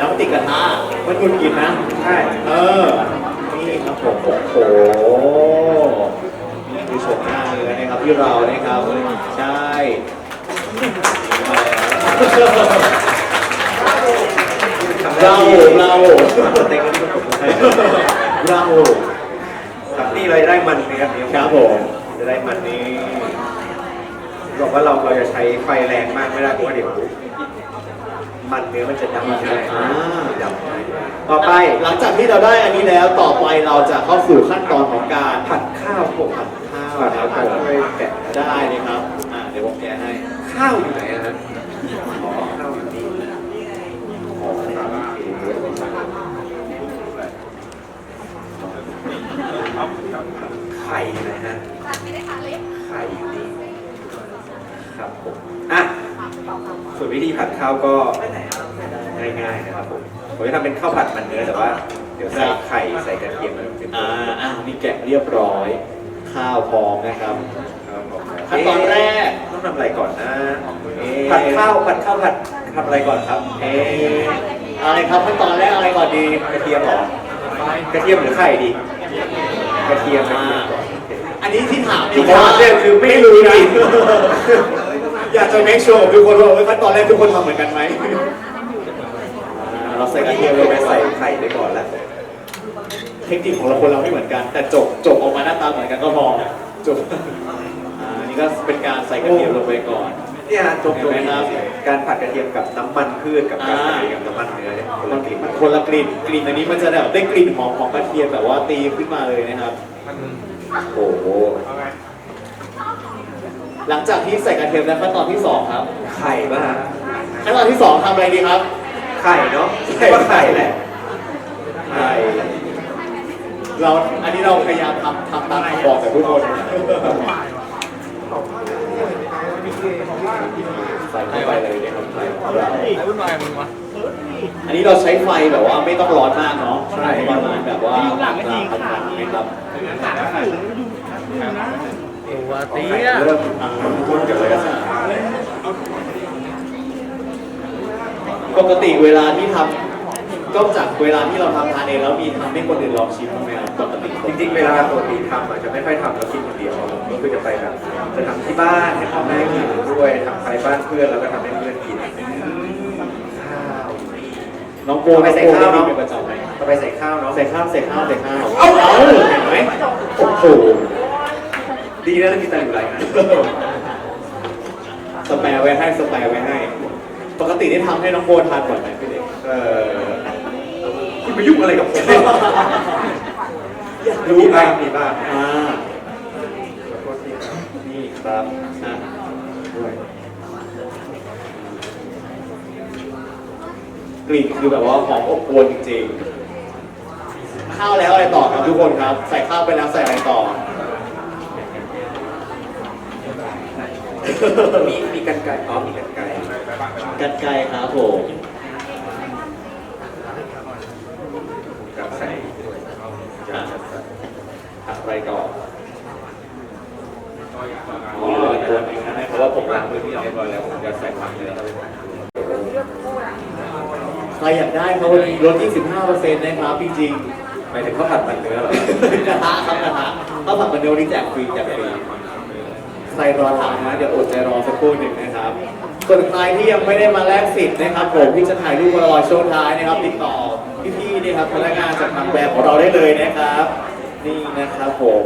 แล้วมันติดกระทะมันหงุดหงิดนะ ใช่ เออ นี่ครับผมโอ้โห นี่คือโฉมหน้าเนื้อนะครับที่เรานะครับ ใช่เราเราเต็งนี่ผมใช่เราครับนี่เราจะได้มันเนื้อเดียวครับผมจะได้มันนี้บอกว่าเราเราจะใช้ไฟแรงมากไม่ได้เพราะว่าเดี๋ยว มันเนื้อมันจะดำใช่ดำต่อไปหลังจากที่เราได้อันนี้แล้วต่อไปเราจะเข้าสู่ขั้นตอนของการผัดข้าวผมผัดข้าวแล้วผัดด้วยแกะได้เลยครับอ่าเดี๋ยวผมแกะให้ข้าวอยู่ไหนอะฮะอ๋อข้าวอยู่นี่อ๋อครับไข่นะฮะไข่อยู่นี่ครับผมอะ ส่วนวิธีผัดข้าวก็ง่ายๆนะครับผมผมจะทำเป็นข้าวผัดมันเนื้อแต่ว่าเดี๋ยวใส่ไข่ใส่กระเทียมมันเป็นอ่าอ่ามีแกะเรียบร้อย ข้าวพร้อมนะครับ ครับผมขั้นตอนแรก ต้องทำอะไรก่อนนะเอ๊ะผัดข้าวผัดข้าวผัดทำอะไรก่อนครับเอ๊ะอะไรครับขั้นตอนแรกอะไรก่อนดีกระเทียมเหรอกระเทียมหรือไข่ดีกระเทียมกระเทียมก่อน อันนี้ที่ถามที่ถามเนี่ยคือไม่รู้นะ อยากจะ make sure กับทุกคนว่าขั้นตอนแรกทุกคนทำเหมือนกันไหมอ่าเราใส่ใส่กกระระเทีเทียยมมลลงงไปไปใส่ใส่ไข่ไปก่อนแล้ว เทคนิคของเราคนเราไม่เหมือนกัน แต่จบจบออกมาหน้าตาเหมือนกันก็พอจบอ่าอันนี่ก็เป็นการใส่กระเทียมลงไปก่อน เนี่ยจบตรงเห็นไหมนี้ครับการผัดกระเทียมกับน้ำมันพืชกับการอ่าผัดกระเทียมกับน้ำมันเนื้อเนี่ยคนละกลิ่นมันคนละกลิ่นกลิ่นอันนี้มันจะแบบได้กลิ่นหอมของกระเทียมแบบว่าตีขึ้นมาเลยนะครับโอ้โห หลังจากที่ใส่กระเทียมแล้วขั้นตอนที่สองครับไข่ป่ะฮะขั้นตอนที่สองทำอะไรดีครับ ไข่เนาะเรียกว่าไข่แหละไข่เราอันนี้เราพยายามทำทำตามคำบอกจากทุกคนใส่เข้าไปเลยนะครับไข่ของเราไอ้วุ่นวายมึงวะอันนี้เราใช้ไฟแบบว่าไม่ต้องร้อนมากเนาะใช่ประมาณแบบว่ากลางๆนะครับ ตัวเตี้ยเริ่มอ่าพูดกันเลยอะปกติเวลาที่ทำก็จากเวลาที่เราทำทานเองแล้วมีทำให้คนอื่นลองชิมบ้างไหมครับปกติจริงๆ เวลาปกติทำอะจะไม่ค่อยทำแล้วกินคนเดียวก็คือจะไปแบบจะทำที่บ้านให้พ่อแม่กินด้วยทำไปบ้านเพื่อนแล้วก็ทำให้เพื่อนกินข้าวอยู่นี่น้องโบเอาไปใส่ข้าวน้เนองอะโบเป็นประจำไหมเราไปใส่ข้าวเนาะใส่ข้าวใส่ข้าวใส่ข้าวเอ้าเอ้าเห็นไหมโอ้โห ดีนะที่มีตังค์อยู่หลายงานสแปรไว้ให้สแปรไว้ให้ ปกติได้ทำให้น้องโบทานก่อนไหมพี่เด็กเออคุณไปยุ่งอะไรกับผมอยากรู้รู้บ้าบ้างงมีบ้างอ่าขอโทษทีครับนี่ครับอะด้วยกลิ่นคือแบบว่าหอมอบอวลจริงๆข้าวแล้วอะไรต่อครับทุกคนครับ ใส่ข้าวไปแล้วใส่อะไรต่อ มีมีกันไก่อ๋อมีกันไก่กันไกรครับผมกับใส่ด้วยจะจะใส่อะไรต่ออ๋อตัวนี้นะเพราะว่าผมล้างมือที่เรียบร้อยแล้วผมจะใส่ผักเลยครับใครอยากได้ครับวันนี้ลด25%นะครับจริงๆหมายถึงข้าวผัดมันเนื้อเหรอ กระทะครับกระทะข้าวผัดมันเดียวนี้แจกฟรีแจกฟรี ใครรอถามนะเดี๋ยวอดใจรอสักครู่หนึ่งนะครับส่วนใครที่ยังไม่ได้มาแลกสิทธิ์นะครับผมที่จะถ่ายรูปมาลอยช่วงท้ายนะครับ ติดต่อพี่ๆนะครับพนักงานจากทางแบรนด์ของเราได้เลยนะครับ นี่นะครับผม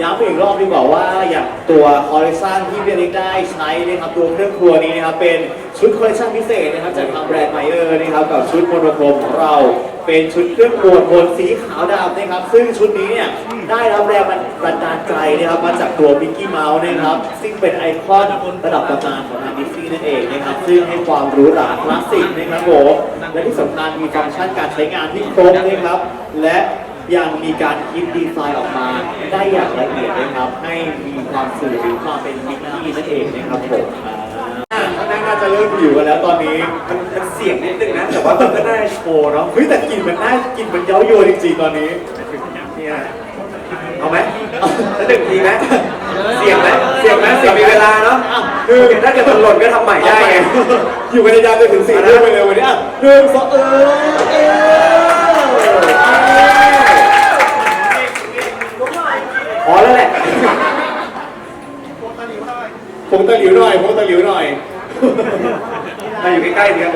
ย้ำอีกรอบดีกว่าว่าอย่างตัวคอลเลคชันที่พี่อลิกได้ใช้นะครับตัวเครื่องครัวนี้นะครับเป็นชุดคอลเลคชันพิเศษนะครับจากทางแบรนด์ เออร์นะครับกับชุดโมโนโครมของเราเป็นชุดเครื่องครัวโทนสีขาวดำนะครับ ซึ่งชุดนี้เนี่ยได้รับแรงบันดาลใจนะครับมาจากตัวมิกกี้เมาส์นะครับ ซึ่งเป็นไอคอนระดับตำนานของทางดิสนีย์นั่นเองนะครับ ซึ่งให้ความหรูหราคลาสสิกนะครับผมและที่สำคัญมีฟังก์ชันการใช้งานที่ครบนะครับ และยังมีการคิดดีไซน์ออกมาได้อย่างละเอียดนะครับ ให้มีความสื่อถึงความเป็นมิกกี้นั่นเองนะครับผม นน่าจะเริ่มหิวกันแล้วตอนนี้ มันมันเสี่ยงนิดนึงนะ แต่ว่ามันก็น่าโชว์เนาะเฮ้ยแต่กลิ่นมันน่ากลิ่นมันเย้าโยนจริงๆตอนนี้เนี่ยเอาไหมสักหนึ่งทีไหมเสี่ยงไหมเสี่ยงไหมเสี่ยงมีเวลาเนาะอ้าวคือถ้าเกิดมันหล่นก็ทำใหม่ได้ไงอยู่กันยาวๆจนถึงสี่ทุ่มไปเลยวันนี้อะหนึ่งสองเออเออพอแล้วแหละผมตะหลิวหน่อยผมตะหลิวหน่อย มาอยู่ใกล้ๆเนี่ย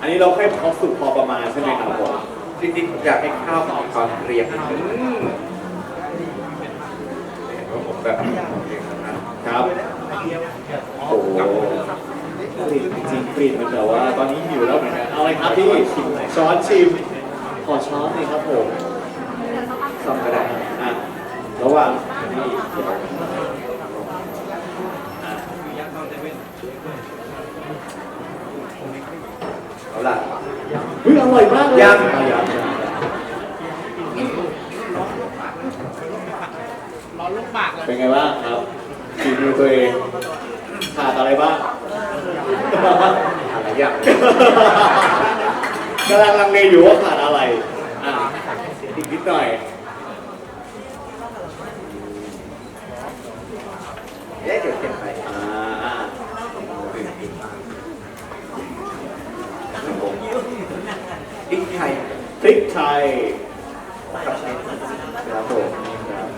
อันนี้เราให้เขาสุกพอประมาณใช่ไหมครับผมจริงๆผมอยากให้ข้าวมีความเรียบนิดนึงเห็นว่าผมแบบเรียบนะครับครับโอ้โหกลิ่นจริงๆกลิ่นมันแบบว่า ตอนนี้หิวแล้วเหมือนกันเอาเลยครับพี่ช้อนชิมขอช้อนหน่อยครับผมซ่อมก็ได้อะระหว่างนี่อะ เฮ้ยอร่อยมากเลยยัง อะยังยังร้อนลูกปากเลยเป็นไงบ้างครับฝีมือตัวเองขาดอะไรบ้าง อะไรอย่างกำลังลังเลอยู่ว่าขาดอะไร อะอีกนิดหน่อย เอ๊ะเดี๋ยวเก็บไป อ่า พริกไทย พ ริกไทยครับผมครับ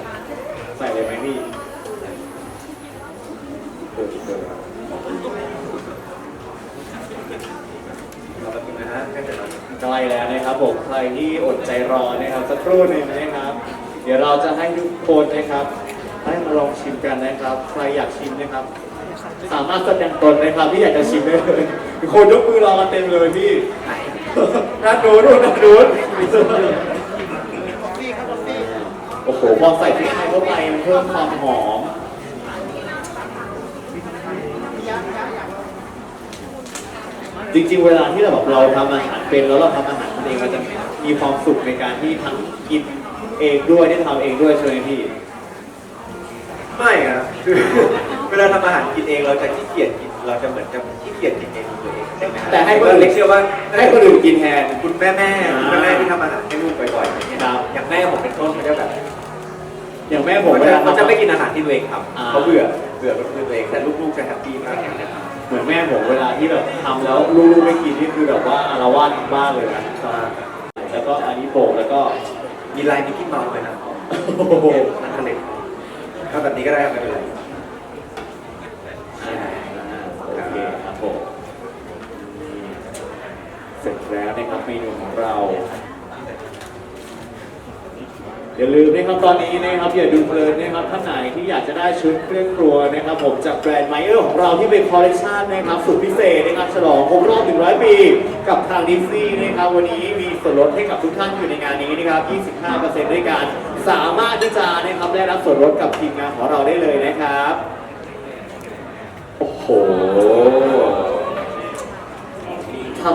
ใส่เลยไหมพี่เปิดเปิดเราแบบนี้นะฮะใกล้แล้วนะครับผมใครที่อดใจรอนะครับสักครู่หนึ่งนะครับ เดี๋ยวเราจะให้ทุกคนนะครับได้มาลองชิมกันนะครับ ใครอยากชิมนะครับ สามารถแสดงตนนะครับที่อยากจะชิมได้เลยคนยกมือรอกันเต็มเลยพี่ ไหนด้านนู้นนู่นด้านนู้นโอ้โหพอใส่พริกไทยเข้าไปมันเพิ่มความหอมจริงๆ เวลาที่เราแบบเราทำอาหารเป็นแล้วเราทำอาหารเองมันจะมีความสุขในการที่ทั้งกินเองด้วยได้ทำเองด้วยใช่ไหมพี่ ไม่อะคือ เวลาทำอาหารกินเองเราจะขี้เกียจกิน เราจะเหมือนจะขี้เกียจกินเองตัวเองใช่ไหมฮะแต่ให้คนอื่น เล็กเชื่อว่าให้คนอื่นกินแทน คุณแม่แม่อ่าคุณแม่แม่ที่ทำอาหารให้ลูกบ่อยๆอย่างเงี้ยครับ อย่างแม่ผมเป็นต้นเขาจะแบบอย่างแม่ผมเขาเวจะลาเขาทำจะไม่กินอาหารที่ตัวเองทอ่าำเขาเบื่อเบื่อกับตัวเองแต่ลูกๆจะแฮปปี้มากอย่างเงี้ยครับเหมือนแม่ผมเวลาที่แบบทำแล้วลูกๆไม่กินนี่คือแบบว่าอารวาสทั้งบ้านเลยนะแล้วก็อันนี้โปะแล้วก็ มีลายมิกกี้เมาส์เลยนะโอ้โหนั่นก็เลยก็แบบนี้ก็ได้ครับไม่เป็นไร อ่าโอเคครับผม เสร็จแล้วนะครับเมนูของเราอย่าลืมนะครับตอนนี้นะครับอย่าดูเพลินนะครับท่านไหนที่อยากจะได้ชุดเครื่องครัวนะครับ ผมจากแบรนด์ไมเออร์ของเราที่เป็นคอลเลคชันนะครับสุดพิเศษนะครับฉลองครบรอบ 100 ปี กับทางดิสนีย์นะครับวันนี้มีส่วนลดให้กับทุกท่านอยู่ในงานนี้นะครับ 25%ด้วยกันสามารถที่จะนะครับได้รับส่วนลดกับทีมงานของเราได้เลยนะครับ โอ้โห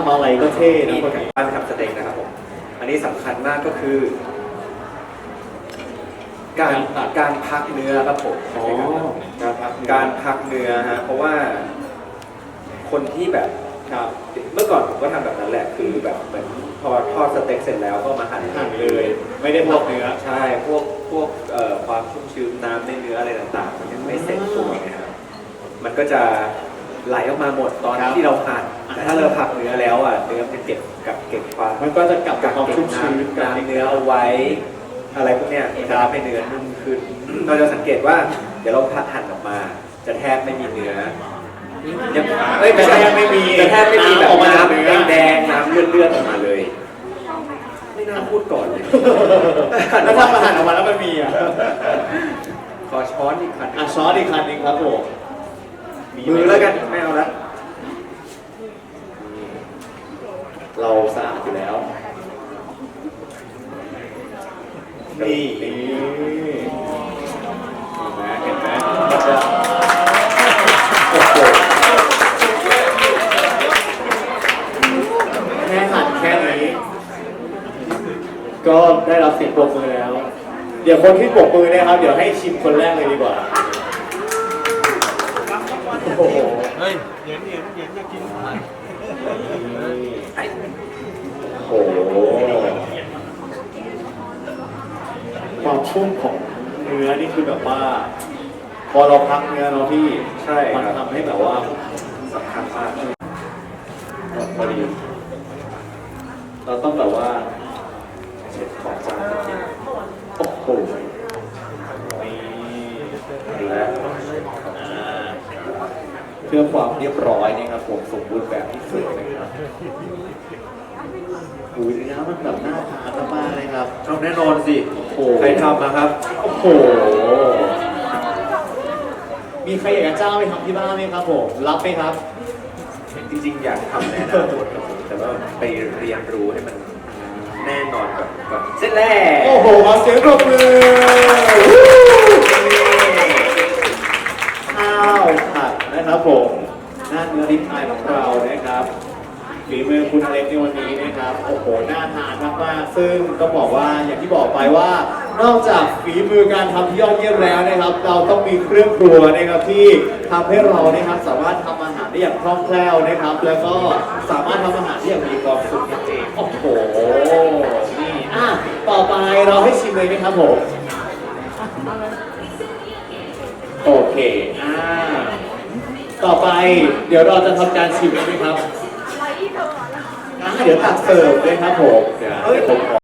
ำอะไรก็เท่นะนี่คนนี้การทำสเต็กนะครับผมอันนี้สำคัญมากก็คือ การการพักเนื้อครับผมอ๋อการพักการพักเนื้อฮะเพราะว่า คนที่แบบครับเมื่อก่อนผมก็ทำแบบนั้นแหละคือแบบเหมือนพอทอดสเต็กเสร็จแล้วก็มาหั่นหั่นเลย ไม่ได้พอกเนื้อใช่พวกพวกเอ่อความชุ่มชื้นน้ำในเนื้ออะไรต่างๆ มันยังไม่เสร็จตัวนะครับมันก็จะไหลออกมาหมดตอนครับที่เราหั่น แต่ถ้าเราผักเนื้อแล้วอะเนื้อมันจะเก็บกับเก็บความมันก็จะกลับกับความชุ่มชื้นน้ำเนื้อเอาไว้ อะไรพวกเนี้ยจะทำให้เนื้อนุ่มขึ้นเราจะสังเกตว่า เดี๋ยวเราผัดหั่นออกมา จะแทบไม่มีเนื้อยังเอ้ยไม่ใช่จะแทบไม่มีจะแทบไม่มีแบบน้ำออกมาน้เนื้อำแดงๆน้ำเลือดๆออกมาเลย ไม่น่าพูดก่อนเลย แล้วถ้ามาหั่นออกมาแล้วมันมีอะขอช้อนอีกคันอะช้อนอีกคันหนึงครับผมมือแล้วกันไม่เอาละ เราสะอาดอยู่แล้ว นี่นี่เห็นไหมเห็นไหมมันจะโอ้โหแค่หั่นแค่นี้ ก็ได้รับเสียงปรบมือแล้ว เดี๋ยวคนที่ปรบมือเนะครับ เดี๋ยวให้ชิมคนแรกเลยดีกว่า โอ้โห เฮ้ย เย็นเย็นเย็นอยากกิน ไอ้ โอ้โห ความชุ่มของเนื้เนื้อนี่คือแบบว่า พอเราพักเนื้อเนาะพี่ใช่ครับมันทำให้แบบว่าสำคัญมากพอดีเราต้องแบบว่าเช็ดของจานนิดนึงโอ้โหนี่และอ่าเพื่อความเรียบร้อยนะครับผมสมบูรณ์แบบที่สุดนะครับอุ้ยเนื้อมันแบบน่าทานมากๆเลยครับเอาแน่นอนสิ โอ้โหใครทำนะครับ โอ้โห มีใครอยากจะจ้างไปทำที่บ้านไหมครับผมรับไหมครับ จริงๆ อยากทำแน่นอนครับผมแต่ว่าไปเรียนรู้ให้มันแน่นอนกับกับเสร็จแล้วโอ้โหขอเสียงปรบมือข้าวผัดนะครับผมหน้าเนื้อริบอายของเรานะครับ ฝีมือคุณอเล็กในวันนี้นะครับ โอ้โห น่าทานมากๆซึ่งต้องบอกว่าอย่างที่บอกไปว่า นอกจากฝีมือการทำที่ยอดเยี่ยมแล้วนะครับ เราต้องมีเครื่องครัวนะครับที่ทำให้เรานะครับสามารถทำอาหารได้อย่างคล่องแคล่วนะครับ แล้วก็สามารถทำอาหารได้อย่างมีความสุขนั่นเองโอ้โห นี่อะต่อไปเราให้ชิมเลยไหมครับผม โอเค อ่า ต่อไปเดี๋ยวเราจะทำการชิมเลยไหมครับ เดี๋ยวตัดเสิร์ฟเลยครับผมเดี๋ยวผมขอ